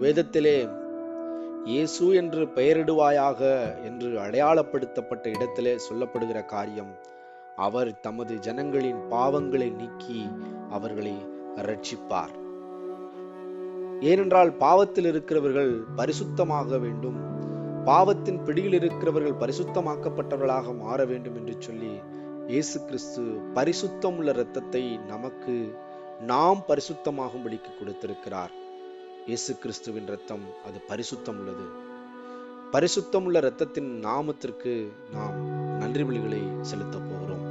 வேதத்திலே இயேசு என்று பெயரிடுவாயாக என்று அடையாளப்படுத்தப்பட்ட இடத்திலே சொல்லப்படுகிற காரியம் அவர் தமது ஜனங்களின் பாவங்களை நீக்கி அவர்களை ரட்சிப்பார் ஏனென்றால் பாவத்தில் இருக்கிறவர்கள் பரிசுத்தமாக வேண்டும் பாவத்தின் பிடியில் இருக்கிறவர்கள் பரிசுத்தமாக்கப்பட்டவர்களாக மாற வேண்டும் என்று சொல்லி இயேசு கிறிஸ்து பரிசுத்தம் உள்ள இரத்தத்தை நமக்கு நாம் பரிசுத்தமாகும்படிக்கு கொடுத்திருக்கிறார். இயேசு கிறிஸ்துவின் ரத்தம் அது பரிசுத்தம் உள்ளது பரிசுத்தம் உள்ள இரத்தத்தின் நாமத்திற்கு நாம் நன்றி பலிகளை செலுத்தப் போகிறோம்.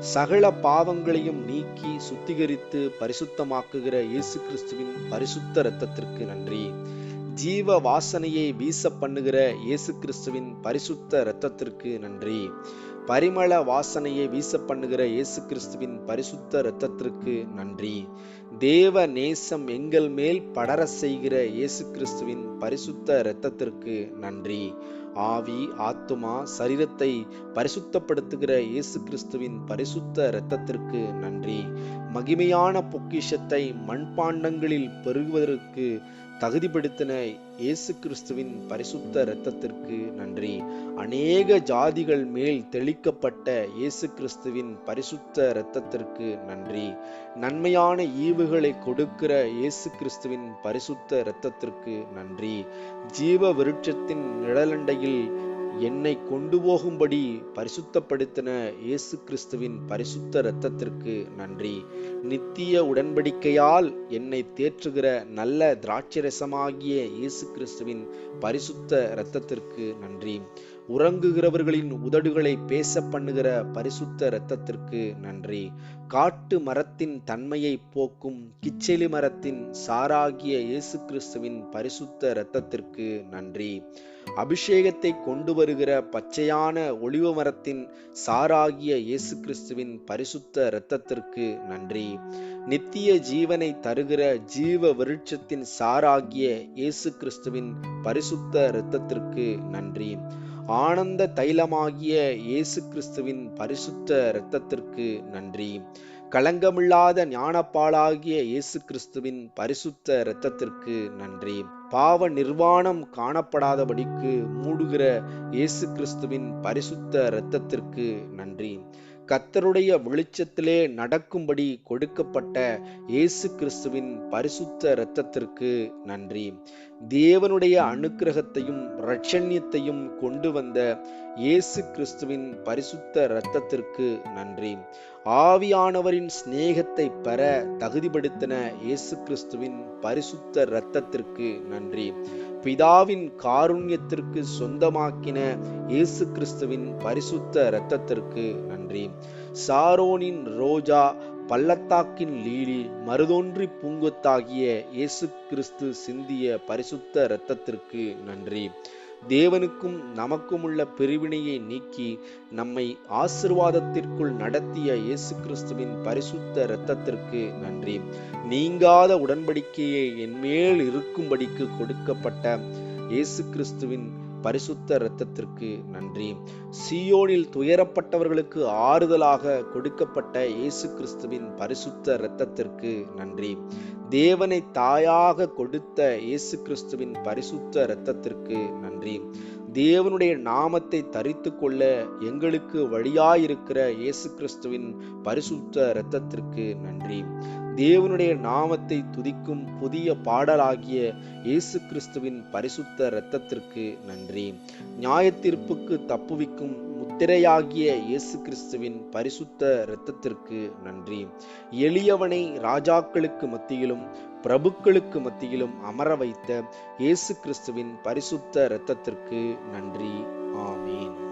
சகல பாவங்களையும் நீக்கி சுத்திகரித்து பரிசுத்தமாக்குகிற இயேசு கிறிஸ்துவின் பரிசுத்த இரத்தத்திற்கு நன்றி. ஜீவ வாசனையை வீச பண்ணுகிற இயேசு கிறிஸ்துவின் பரிசுத்த இரத்தத்திற்கு நன்றி. பரிமள வாசனையை வீச பண்ணுகிற இயேசு கிறிஸ்துவின் பரிசுத்த இரத்தத்திற்கு நன்றி. தேவ நேசம் எங்கள் மேல் படர செய்கிற இயேசு கிறிஸ்துவின் பரிசுத்த இரத்தத்திற்கு நன்றி. ஆவி ஆத்துமா சரீரத்தை பரிசுத்தப்படுத்துகிற இயேசு கிறிஸ்துவின் பரிசுத்த இரத்தத்திற்கு நன்றி. மகிமையான பொக்கிஷத்தை மண்பாண்டங்களில் பெருகுவதற்கு தகுதிப்படுத்தின இயேசு கிறிஸ்துவின் பரிசுத்த இரத்தத்திற்கு நன்றி. அநேக ஜாதிகள் மேல் தெளிக்கப்பட்ட இயேசு கிறிஸ்துவின் பரிசுத்த இரத்தத்திற்கு நன்றி. நன்மையான ஈவுகளை கொடுக்கிற இயேசு கிறிஸ்துவின் பரிசுத்த இரத்தத்திற்கு நன்றி. ஜீவ விருட்சத்தின் நிழலண்டையில் என்னை கொண்டு போகும்படி பரிசுத்தப்படுத்தின இயேசு கிறிஸ்துவின் பரிசுத்த இரத்தத்திற்கு நன்றி. நித்திய உடன்படிக்கையால் என்னை தேற்றுகிற நல்ல திராட்சரசமாகிய இயேசு கிறிஸ்துவின் பரிசுத்த இரத்தத்திற்கு நன்றி. உறங்குகிறவர்களின் உதடுகளை பேச பண்ணுகிற பரிசுத்த இரத்தத்திற்கு நன்றி. காட்டு மரத்தின் தன்மையை போக்கும் கிச்செலி மரத்தின் சாராகிய இயேசு கிறிஸ்துவின் பரிசுத்த இரத்தத்திற்கு நன்றி. அபிஷேகத்தை கொண்டு வருகிற பச்சையான ஒளிவ மரத்தின் சாராகிய இயேசு கிறிஸ்துவின் பரிசுத்த இரத்தத்திற்கு நன்றி. நித்திய ஜீவனை தருகிற ஜீவ விருட்சத்தின் சாராகிய இயேசு கிறிஸ்துவின் பரிசுத்த இரத்தத்திற்கு நன்றி. ஆனந்த தைலமாகிய இயேசு கிறிஸ்துவின் பரிசுத்த இரத்தத்திற்கு நன்றி. களங்கமில்லாத ஞானப்பாலாகிய இயேசு கிறிஸ்துவின் பரிசுத்த இரத்தத்திற்கு நன்றி. பாவ நிர்வாணம் காணப்படாதபடிக்கு மூடுகிற இயேசு கிறிஸ்துவின் பரிசுத்த இரத்தத்திற்கு நன்றி. கத்தருடைய வெளிச்சத்திலே நடக்கும்படி கொடுக்கப்பட்ட இயேசு கிறிஸ்துவின் பரிசுத்த இரத்தத்திற்கு நன்றி. தேவனுடைய அனுக்கிரகத்தையும் இரட்சண்யத்தையும் கொண்டு வந்த இயேசு கிறிஸ்துவின் பரிசுத்த இரத்தத்திற்கு நன்றி. ஆவியானவரின் சிநேகத்தை பெற தகுதிப்படுத்தின இயேசு கிறிஸ்துவின் பரிசுத்த இரத்தத்திற்கு நன்றி. பிதாவின் காருண்யத்திற்கு சொந்தமாக்கின இயேசு கிறிஸ்துவின் பரிசுத்த இரத்தத்திற்கு நன்றி. சாரோனின் ரோஜா பள்ளத்தாக்கின் லீலி மருதொன்றி பூங்கொத்தாகிய இயேசு கிறிஸ்து சிந்திய பரிசுத்த இரத்தத்திற்கு நன்றி. தேவனுக்கும் நமக்கும் உள்ள பிரிவினையை நீக்கி நம்மை ஆசிர்வாதத்திற்குள் நடத்திய இயேசு கிறிஸ்துவின் பரிசுத்த இரத்தத்திற்கு நன்றி. நீங்காத உடன்படிக்கையை என்மேல் இருக்கும்படிக்கு கொடுக்கப்பட்ட இயேசு கிறிஸ்துவின் பரிசுத்த இரத்தத்திற்கு நன்றி. சியோனில் துயரப்பட்டவர்களுக்கு ஆறுதலாக கொடுக்கப்பட்ட இயேசு கிறிஸ்துவின் பரிசுத்த இரத்தத்திற்கு நன்றி. தேவனை தாயாக கொடுத்த இயேசு கிறிஸ்துவின் பரிசுத்த இரத்தத்திற்கு நன்றி. தேவனுடைய நாமத்தை தரித்து கொள்ள எங்களுக்கு வழியாயிருக்கிற இயேசு கிறிஸ்துவின் பரிசுத்த இரத்தத்திற்கு நன்றி. தேவனுடைய நாமத்தை துதிக்கும் புதிய பாடலாகிய இயேசு கிறிஸ்துவின் பரிசுத்த இரத்தத்திற்கு நன்றி. நியாயத்தீர்ப்புக்கு தப்புவிக்கும் முத்திரையாகிய இயேசு கிறிஸ்துவின் பரிசுத்த இரத்தத்திற்கு நன்றி. எளியவனை ராஜாக்களுக்கு மத்தியிலும் பிரபுக்களுக்கு மத்தியிலும் அமர வைத்த இயேசு கிறிஸ்துவின் பரிசுத்த இரத்தத்திற்கு நன்றி. ஆமீன்.